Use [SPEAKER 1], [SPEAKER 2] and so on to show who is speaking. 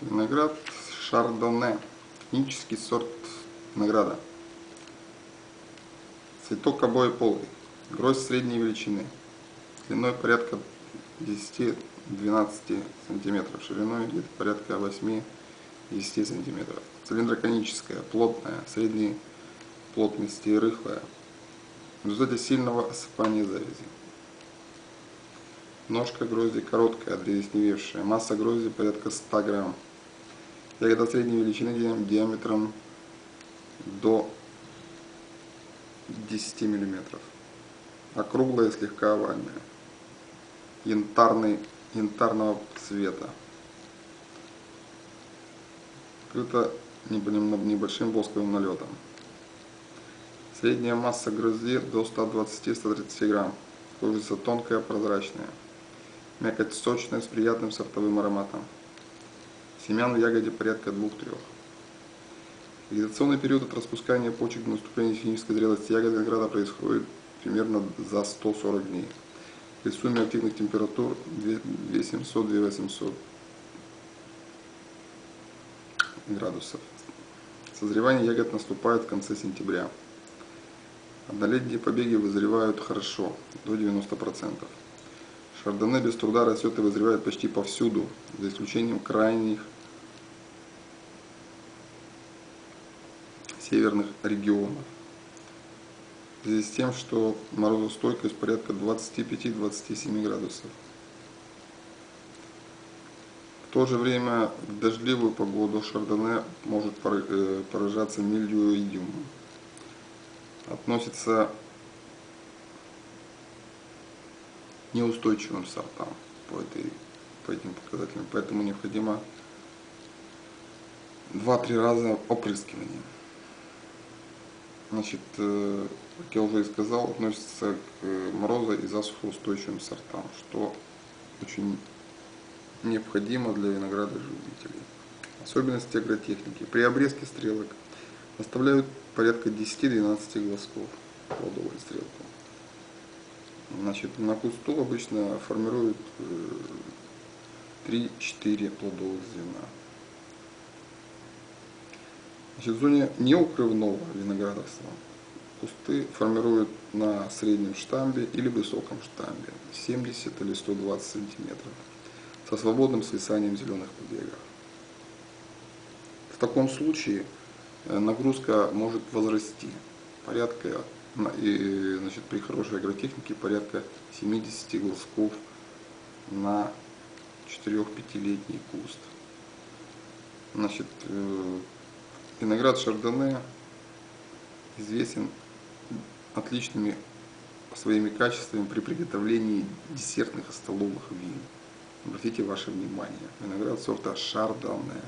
[SPEAKER 1] Виноград Шардоне. Технический сорт винограда. Цветок обоеполый. Гроздь средней величины. Длиной порядка 10-12 сантиметров. Шириной где-то порядка 8-10 сантиметров. Цилиндроконическая, плотная, средней плотности и рыхлая. В результате сильного осыпания завязи. Ножка грозди короткая, длинневевшая. Масса грозди порядка 100 грамм. Ягода средней величины диаметром до 10 миллиметров. Округлая, слегка овальная. Янтарный, янтарного цвета. Покрыта небольшим восковым налетом. Средняя масса грозди до 120-130 грамм. Кожица тонкая, прозрачная. Мякоть сочная, с приятным сортовым ароматом. Семян в ягоде порядка 2-3. Вегетационный период от распускания почек до наступления финической зрелости ягоды винограда происходит примерно за 140 дней. При сумме активных температур 2700-2800 градусов. Созревание ягод наступает в конце сентября. Однолетние побеги вызревают хорошо, до 90%. Шардоне без труда растет и вызревает почти повсюду, за исключением крайних северных регионов. В связи с тем, что морозостойкость порядка 25-27 градусов. В то же время в дождливую погоду шардоне может э, поражаться мильдиоидиумом. Относится неустойчивым сортам по, этой, по этим показателям. Поэтому необходимо 2-3 раза опрыскивание. Значит, э, как я уже и сказал, относится к морозо- и засухоустойчивым сортам, что очень необходимо для виноградоживителей. Особенности агротехники. При обрезке стрелок оставляют порядка 10-12 глазков плодовой стрелку. Значит, на кусту обычно формируют 3-4 э, плодовых звена. Значит, в зоне неукрывного виноградарства кусты формируют на среднем штамбе или высоком штамбе 70 или 120 сантиметров со свободным свисанием зеленых побегов. В таком случае э, нагрузка может возрасти порядка значит, при хорошей агротехнике порядка 70 глазков на 4-5-летний куст. Значит, э, виноград Шардоне известен отличными своими качествами при приготовлении десертных и столовых вин. Обратите ваше внимание, виноград сорта Шардоне.